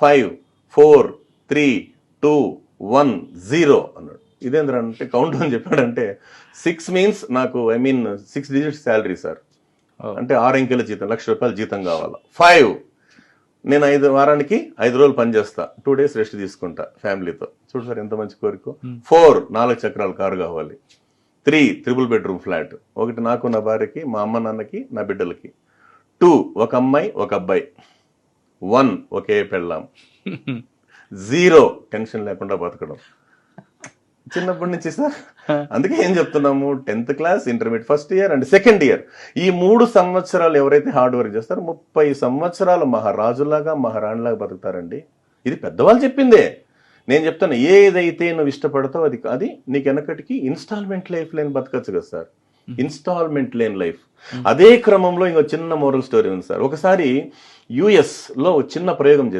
Five four three two one zero అన్నాడు. ఇదేంద్ర అంటే కౌంట్ అని చెప్పాడంటే సిక్స్ మీన్స్ నాకు I mean six digits salary sir. అంటే ఆరు అంకెల జీతం లక్ష రూపాయల జీతం కావాలా? ఫైవ్ నేను ఐదు వారానికి ఐదు రోజులు పని చేస్తా. టూ డేస్ రెస్ట్ తీసుకుంటా ఫ్యామిలీతో. చూడు సార్ ఎంత మంచి కోరిక. ఫోర్ నాలుగు చక్రాల కారు కావాలి. త్రీ త్రిబుల్ బెడ్రూమ్ ఫ్లాట్ ఒకటి నాకు నా భార్యకి మా అమ్మ నాన్నకి నా బిడ్డలకి. టూ ఒక అమ్మాయి ఒక అబ్బాయి. వన్ ఒకే పెళ్ళాం. జీరో టెన్షన్ లేకుండా బతకడం. చిన్నప్పటి నుంచి సార్ అందుకే ఏం చెప్తున్నాము? Tenth class intermediate first year and second year. ఈ మూడు సంవత్సరాలు ఎవరైతే హార్డ్ వర్క్ చేస్తారో ముప్పై సంవత్సరాలు మహారాజులాగా మహారాణిలాగా బతుకుతారండి. ఇది పెద్దవాళ్ళు చెప్పిందే. నేను చెప్తాను ఏదైతే నువ్వు ఇష్టపడతావు అది అది నీకు వెనకటికి ఇన్స్టాల్మెంట్ లైఫ్ లేని బతకచ్చు కదా సార్. Mm-hmm. ఇన్స్టాల్మెంట్ లేని లైఫ్ అదే క్రమంలో ఇంకో చిన్న మోరల్ స్టోరీ ఉంది సార్. ఒకసారి యుఎస్లో చిన్న ప్రయోగం చేశారు.